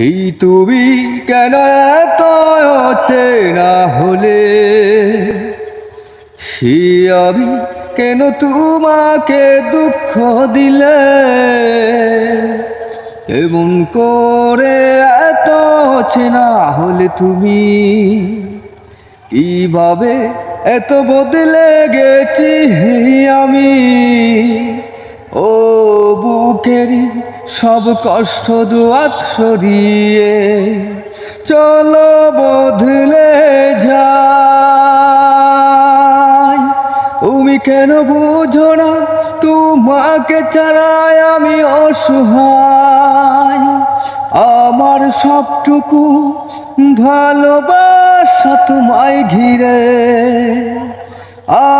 সেই তুমি কেন এত চেনা হলে? সে আমি কেন তোমাকে দুঃখ দিলে? কেমন করে এত চেনা হলে তুমি? কীভাবে এত বদলে গেছি আমি? ও বুকেরই সব কষ্ট দুয়াত সরিয়ে চলো বদলে যাই। তুমি কেন বুঝো না, তোমাকে ছাড়াই আমি অসহায়। আমার সবটুকু ভালোবাসা তোমায় ঘিরে। ছিল